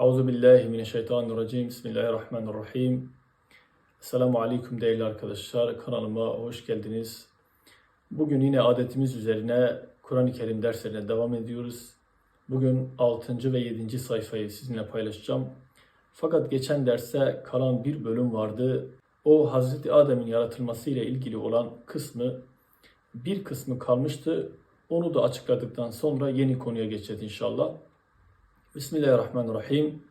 Euzu billahi mineşşeytanirracim. Bismillahirrahmanirrahim. Selamun aleyküm değerli arkadaşlar. Kanalıma hoş geldiniz. Bugün yine adetimiz üzerine Kur'an-ı Kerim derslerine devam ediyoruz. Bugün 6. ve 7. sayfayı sizinle paylaşacağım. Fakat geçen derste kalan bir bölüm vardı. O Hazreti Adem'in yaratılması ile ilgili olan kısmı bir kısmı kalmıştı. Onu da açıkladıktan sonra yeni konuya geçeceğiz inşallah. Bismillahirrahmanirrahim.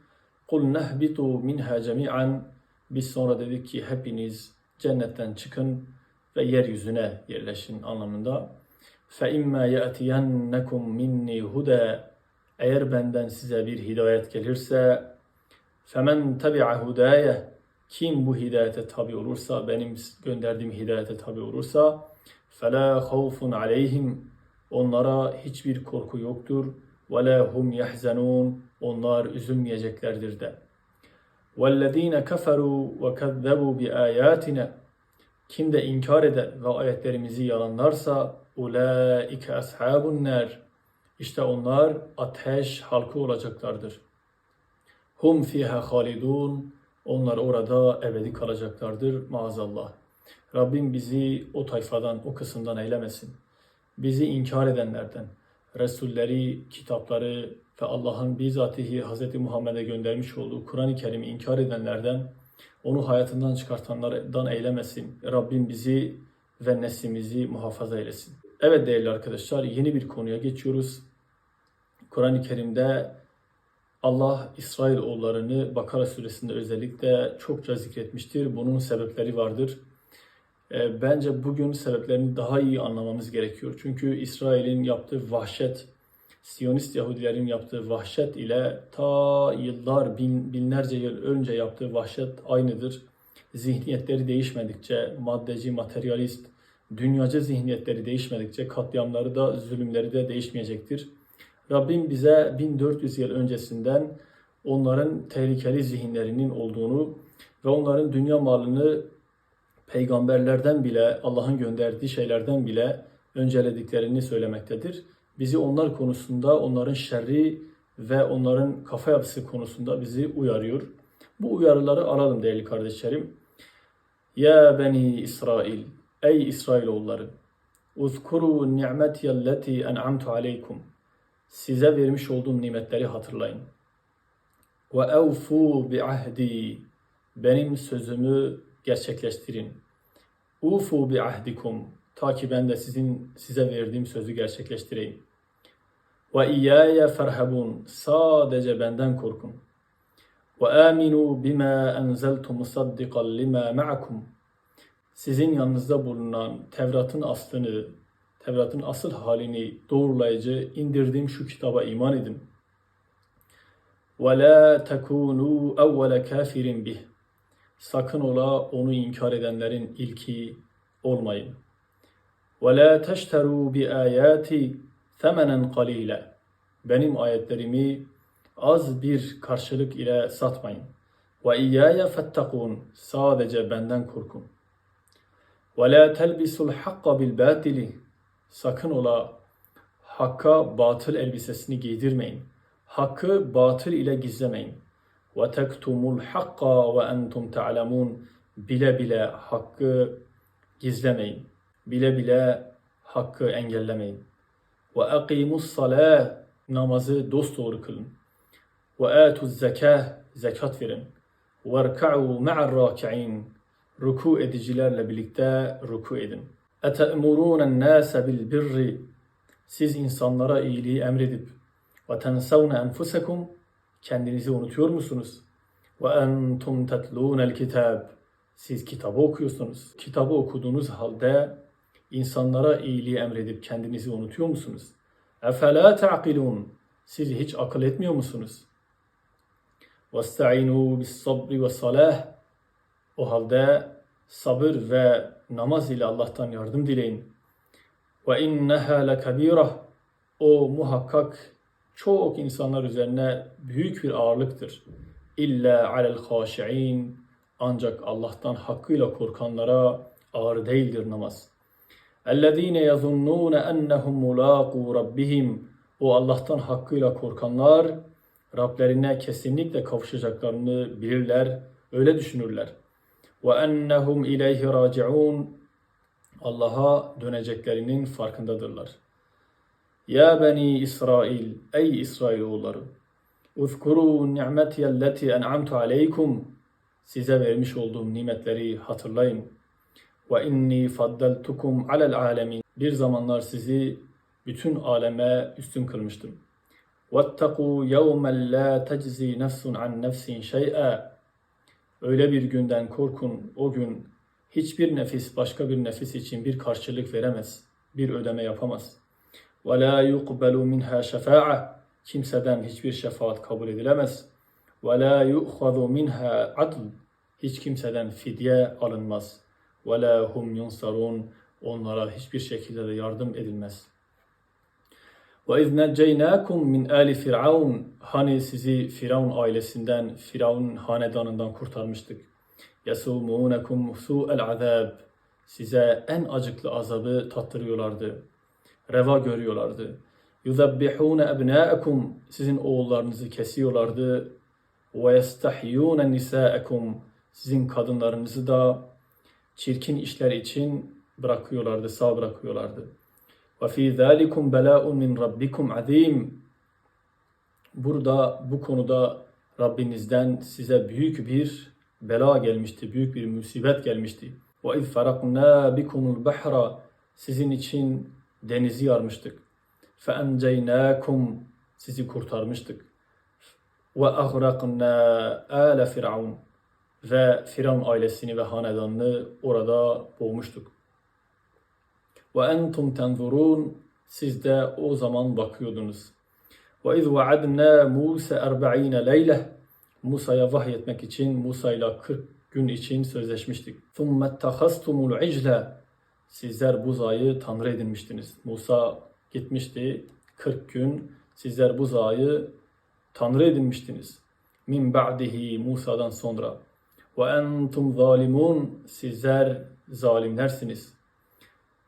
Kul nehbitu minha cemi'an. Biz sonra dedik ki hepiniz cennetten çıkın ve yeryüzüne yerleşin anlamında. Fe imma ya'tiyannakum minni huda. Eğer benden size bir hidayet gelirse femen tabi'a hudaye kim bu hidayete tabi olursa benim gönderdiğim hidayete tabi olursa fela havfun aleyhim onlara hiçbir korku yoktur ve la hum onlar üzülmeyeceklerdir de. Vellezine keferu ve kezzebu bi ayatina kim de inkar eder ve ayetlerimizi yalanlarsa ulaike ashabun nar işte onlar ateş halkı olacaklardır. Hum fiha halidun onlar orada ebedi kalacaklardır maazallah. Rabbim bizi o tayfadan, o kısımdan eylemesin. Bizi inkar edenlerden, Resulleri, kitapları ve Allah'ın bizatihi Hz. Muhammed'e göndermiş olduğu Kur'an-ı Kerim'i inkar edenlerden, onu hayatından çıkartanlardan eylemesin. Rabbim bizi ve neslimizi muhafaza eylesin. Evet değerli arkadaşlar yeni bir konuya geçiyoruz. Kur'an-ı Kerim'de Allah İsrail oğullarını Bakara suresinde özellikle çokça zikretmiştir. Bunun sebepleri vardır. E, Bence bugün sebeplerini daha iyi anlamamız gerekiyor. Çünkü İsrail'in yaptığı vahşet, Siyonist Yahudilerin yaptığı vahşet ile ta yıllar, bin, binlerce yıl önce yaptığı vahşet aynıdır. Zihniyetleri değişmedikçe, maddeci, materyalist, dünyacı zihniyetleri değişmedikçe katliamları da, zulümleri de değişmeyecektir. Rabbim bize 1400 yıl öncesinden onların tehlikeli zihinlerinin olduğunu ve onların dünya malını peygamberlerden bile Allah'ın gönderdiği şeylerden bile öncelediklerini söylemektedir. Bizi onlar konusunda onların şerri ve onların kafa yapısı konusunda bizi uyarıyor. Bu uyarıları alalım değerli kardeşlerim. Ya beni İsrail, ey İsrailoğulları, uzkuru ni'metiyelleti en'amtu aleykum. Size vermiş olduğum nimetleri hatırlayın. Ve evfu bi ahdi. Benim sözümü gerçekleştirin. Ufu bi ahdikum. Ta ki ben de sizin size verdiğim sözü gerçekleştireyim. Ve iyyaya ferhabun. Sadece benden korkun. Ve aminu bima enzeltu musaddiqan lima ma'akum. Sizin yanınızda bulunan Tevrat'ın aslını, Tevrat'ın asıl halini doğrulayıcı indirdiğim şu kitaba iman edin. Ve la tekunu evvele kafirin bih. Sakın ola onu inkar edenlerin ilki olmayın. وَلَا تَشْتَرُوا بِآيَاتِ ثَمَنًا قَلِيلًا Benim ayetlerimi az bir karşılık ile satmayın. وَاِيَّايَ فَاتَّقُونَ Sadece benden korkun. وَلَا تَلْبِسُوا الْحَقَّ بِالْبَاطِلِ Sakın ola hakka batıl elbisesini giydirmeyin. Hakkı batıl ile gizlemeyin. وَتَكْتُمُوا الْحَقَّ وَاَنْتُمْ تَعْلَمُونَ Bile bile hakkı gizlemeyin. Bile bile hakkı engellemeyin. وَاَقِيمُوا الصَّلَاةِ Namazı dosdoğru kılın. وَاَتُوا الزَّكَاةِ Zekat verin. وَارْكَعُوا مَعَ الرَّاكِعِينَ Ruku edicilerle birlikte ruku edin. اَتَأْمُرُونَ النَّاسَ بِالْبِرِّ Siz insanlara iyiliği emredip وَتَنْسَوْنَ أَنْفُسَكُمْ Kendinizi unutuyor musunuz? Ve entum tatlunel kitab. Siz kitabı okuyorsunuz. Kitabı okuduğunuz halde insanlara iyiliği emredip kendinizi unutuyor musunuz? Efela ta'kilun. Siz hiç akıl etmiyor musunuz? Vestainu bis sabri ve salah. O halde sabır ve namaz ile Allah'tan yardım dileyin. Ve inneha lekabirah. O muhakkak çok insanlar üzerine büyük bir ağırlıktır. İlla alel haşi'in ancak Allah'tan hakkıyla korkanlara ağır değildir namaz. اَلَّذ۪ينَ يَظُنُّونَ اَنَّهُمْ مُلَاقُوا رَبِّهِمْ O Allah'tan hakkıyla korkanlar Rablerine kesinlikle kavuşacaklarını bilirler, öyle düşünürler. Ve ennehum ileyhi raciun Allah'a döneceklerinin farkındadırlar. Ya beni İsrail, ey İsrail oğulları! Uzkuru ni'metiyelleti en'amtu aleykum. Size vermiş olduğum nimetleri hatırlayın. Ve inni faddaltukum alel alemin. Bir zamanlar sizi bütün aleme üstün kılmıştım. Vettaku yevmen la teczi nefsun an nefsin şey'e. Öyle bir günden korkun o gün hiçbir nefis başka bir nefis için bir karşılık veremez, bir ödeme yapamaz.'' ve la yuqbalu minha şefa'a kimseden hiçbir şefaat kabul edilemez. Ve la yu'khadu minha adl hiç kimseden fidye alınmaz. Ve la hum yunsarun onlara hiçbir şekilde de yardım edilmez. Ve iz neceynakum min ali firavun hani sizi Firavun ailesinden, Firavun hanedanından kurtarmıştık. Yasumunakum su'el azab size en acıklı azabı tattırıyorlardı.'' Reva görüyorlardı. يُذَبِّحُونَ أَبْنَاءَكُمْ Sizin oğullarınızı kesiyorlardı. وَيَسْتَحْيُونَ نِسَاءَكُمْ Sizin kadınlarınızı da çirkin işler için bırakıyorlardı, sağ bırakıyorlardı. وَفِي ذَٰلِكُمْ بَلَاءٌ مِنْ رَبِّكُمْ عَظِيمٌ Burada bu konuda Rabbinizden size büyük bir bela gelmişti, büyük bir musibet gelmişti. وَاِذْ فَرَقْنَا بِكُمُ الْبَحْرَ Sizin için denizi yarmıştık. فَاَنْجَيْنَاكُمْ Sizi kurtarmıştık. وَاَغْرَقْنَا آلَ فِرْعَوْنَ Ve Firavun ailesini ve hanedanını orada boğmuştuk. وَاَنْتُمْ تَنْظُرُونَ Siz de o zaman bakıyordunuz. وَاِذْ وَعَدْنَا مُوسَ اَرْبَعِينَ لَيْلَةً Musa'ya vahyetmek için Musa ile 40 gün için sözleşmiştik. ثُمَّ اتَّخَذْتُمُ الْعِجْلَ Sizler buzağı tanrı edinmiştiniz. Musa gitmişti. 40 gün sizler buzağı tanrı edinmiştiniz. Min ba'dihi Musa'dan sonra. Ve entum zalimun sizler zalimlersiniz.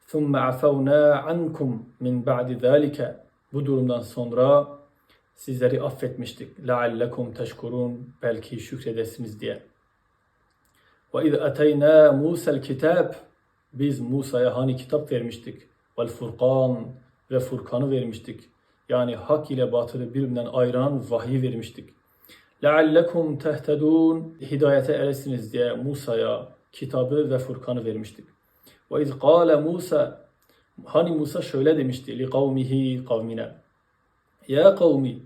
Thumma afawna ankum min ba'di zalika. Bu durumdan sonra sizleri affetmiştik. Leallekum teşkurun belki şükredesiniz diye. Ve iz ateyna Musa'l kitab Biz Musa'ya hani kitap vermiştik. وَالْفُرْقَانِ Ve Furkan'ı vermiştik. Yani hak ile batılı birbirinden ayıran vahyi vermiştik. لَعَلَّكُمْ تَهْتَدُونَ Hidayete eresiniz diye Musa'ya kitabı ve Furkan'ı vermiştik. وَاِذْ قَالَ Musa Hani Musa şöyle demişti لِقَوْمِهِ kavmine Ya kavmi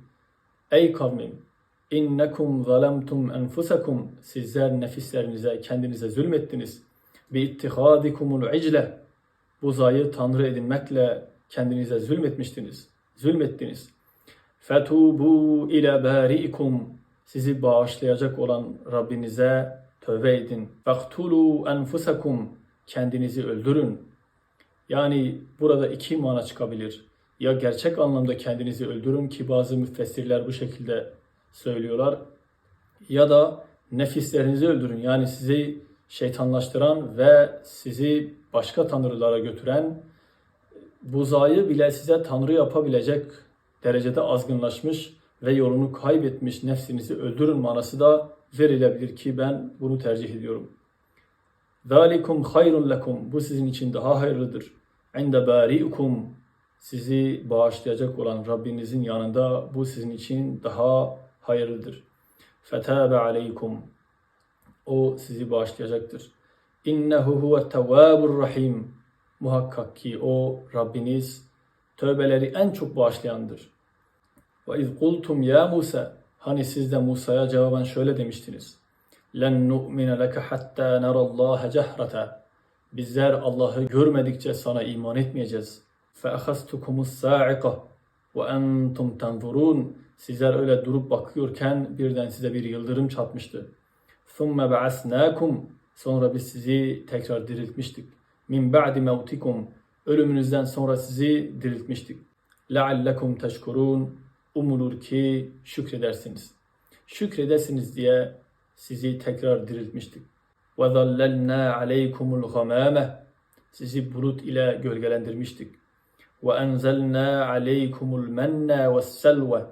Ey kavmim İnnekum zalemtum enfusakum Sizler nefislerinize kendinize zulmettiniz. Bi ittihadikumul icle Buzayı tanrı edinmekle kendinize zulmetmiştiniz. Zulmettiniz. Fetubu ila bari'ikum Sizi bağışlayacak olan Rabbinize tövbe edin. Faktulu enfusakum Kendinizi öldürün. Yani burada iki mana çıkabilir. Ya gerçek anlamda kendinizi öldürün ki bazı müfessirler bu şekilde söylüyorlar. Ya da nefislerinizi öldürün. Yani sizi şeytanlaştıran ve sizi başka tanrılara götüren buzayı bile size tanrı yapabilecek derecede azgınlaşmış ve yolunu kaybetmiş nefsinizi öldürün manası da verilebilir ki ben bunu tercih ediyorum. Zalikum hayrun lekum. Bu sizin için daha hayırlıdır. İnde bari'ukum. Sizi bağışlayacak olan Rabbinizin yanında bu sizin için daha hayırlıdır. Fetâbe aleykum. O sizi bağışlayacaktır. İnnehu huve tevvabur rahim. Muhakkak ki o Rabbiniz tövbeleri en çok bağışlayandır. Ve iz kultum ya Musa. Hani siz de Musa'ya cevaben şöyle demiştiniz. Len nu'mine leke hatta nerallaha cehrata. Bizler Allah'ı görmedikçe sana iman etmeyeceğiz. Fe ahastukumus sa'iqa ve entum tenzurun. Sizler öyle durup bakıyorken birden size bir yıldırım çatmıştı. ثُمَّ بَعَثْنَاكُمْ Sonra biz sizi tekrar diriltmiştik. مِنْ بَعْدِ مَوْتِكُمْ Ölümünüzden sonra sizi diriltmiştik. لَعَلَّكُمْ تَشْكُرُونَ Umulur ki şükredersiniz. Şükredesiniz diye sizi tekrar diriltmiştik. وَظَلَّلْنَا عَلَيْكُمُ الْغَمَامَ Sizi bulut ile gölgelendirmiştik. وَاَنْزَلْنَا عَلَيْكُمُ الْمَنَّ وَالسَّلْوَ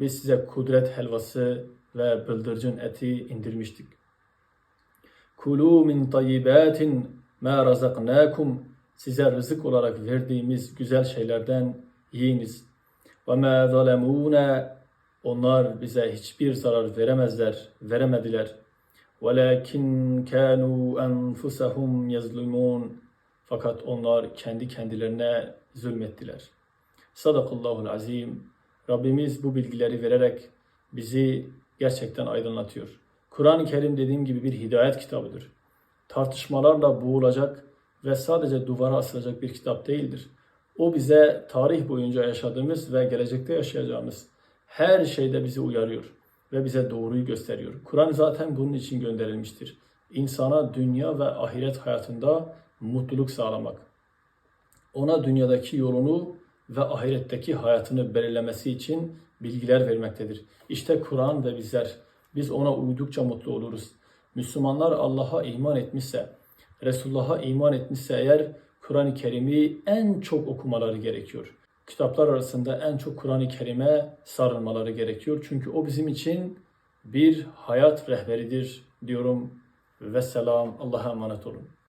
biz size kudret helvası ve bıldırcın eti indirmiştik. Kulu min tayyibatin ma razaknakum size rızık olarak verdiğimiz güzel şeylerden yiyiniz. Ve ma zalemuna onlar bize hiçbir zarar veremezler, veremediler. Velakin kanu enfusahum yazlimun fakat onlar kendi kendilerine zulmettiler. Sadakallahul azim. Rabbimiz bu bilgileri vererek bizi gerçekten aydınlatıyor. Kur'an-ı Kerim dediğim gibi bir hidayet kitabıdır. Tartışmalarla boğulacak ve sadece duvara asılacak bir kitap değildir. O bize tarih boyunca yaşadığımız ve gelecekte yaşayacağımız her şeyde bizi uyarıyor ve bize doğruyu gösteriyor. Kur'an zaten bunun için gönderilmiştir. İnsana dünya ve ahiret hayatında mutluluk sağlamak. Ona dünyadaki yolunu ve ahiretteki hayatını belirlemesi için bilgiler vermektedir. İşte Kur'an ve bizler. Biz ona uydukça mutlu oluruz. Müslümanlar Allah'a iman etmişse, Resulullah'a iman etmişse eğer Kur'an-ı Kerim'i en çok okumaları gerekiyor. Kitaplar arasında en çok Kur'an-ı Kerim'e sarılmaları gerekiyor. Çünkü o bizim için bir hayat rehberidir diyorum. Ve selam. Allah'a emanet olun.